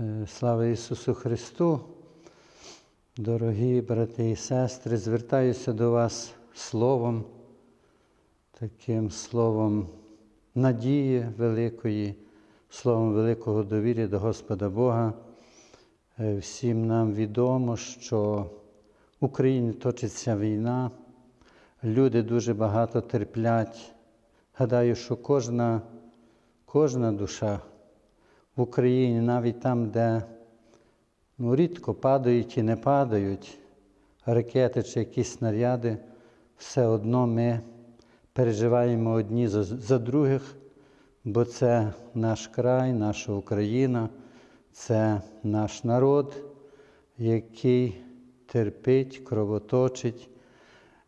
Е, Слава Ісусу Христу! Дорогі брати і сестри, звертаюся до вас словом, таким словом надії великої, словом великого довір'я до Господа Бога. Е, Всім нам відомо, що в Україні точиться війна, люди дуже багато терплять. Гадаю, що кожна, кожна душа в Україні, навіть там, де ну, рідко падають і не падають ракети чи якісь снаряди, все одно ми переживаємо одні за, за других, бо це наш край, наша Україна, це наш народ, який терпить, кровоточить,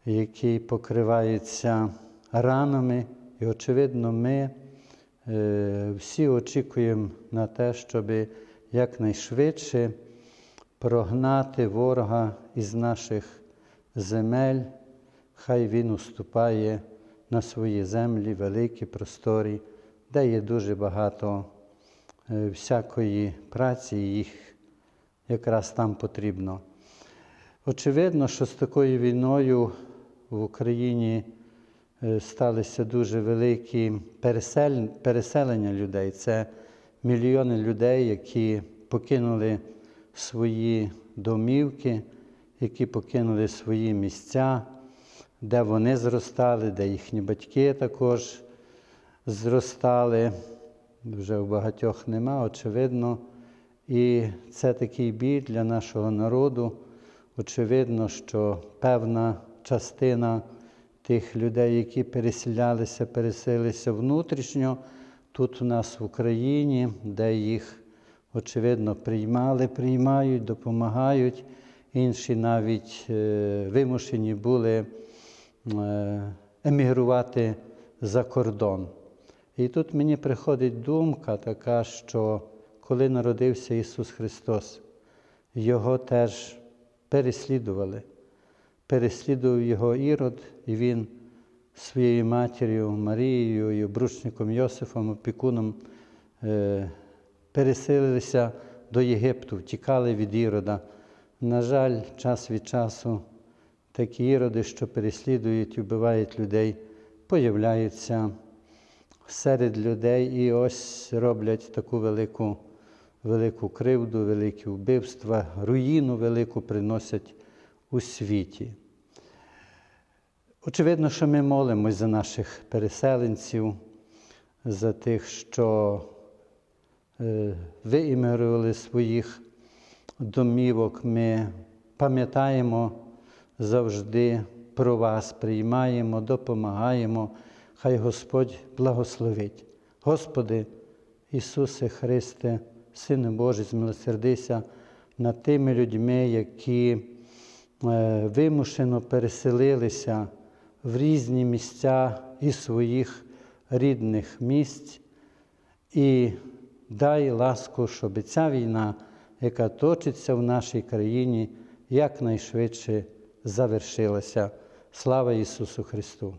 який покривається ранами. І, очевидно, ми всі очікуємо на те, щоб якнайшвидше прогнати ворога із наших земель, хай він уступає на свої землі, великі, просторі, де є дуже багато е, всякої праці, їх якраз там потрібно. Очевидно, що з такою війною в Україні е, сталися дуже великі переселення людей. Це мільйони людей, які покинули свої домівки, які покинули свої місця, де вони зростали, де їхні батьки також зростали. Вже у багатьох нема, очевидно. І це такий біль для нашого народу. Очевидно, що певна частина тих людей, які переселялися, переселилися внутрішньо, тут у нас в Україні, де їх, очевидно, приймали, приймають, допомагають. Інші навіть е, вимушені були е, емігрувати за кордон. І тут мені приходить думка така, що коли народився Ісус Христос, Його теж переслідували. Переслідував його Ірод, і він своєю матір'ю Марією і обручником Йосифом, опікуном е, переселилися до Єгипту, втікали від Ірода. На жаль, час від часу такі іроди, що переслідують і вбивають людей, появляються серед людей і ось роблять таку велику, велику кривду, великі вбивства, руїну велику приносять у світі. Очевидно, що ми молимось за наших переселенців, за тих, що е, виімерували своїх домівок. Ми пам'ятаємо завжди про вас, приймаємо, допомагаємо. Хай Господь благословить. Господи, Ісусе Христе, Сине Божий, змилосердися над тими людьми, які е, вимушено переселилися в різні місця і своїх рідних місць. І дай ласку, щоб ця війна, яка точиться в нашій країні, якнайшвидше завершилася. Слава Ісусу Христу!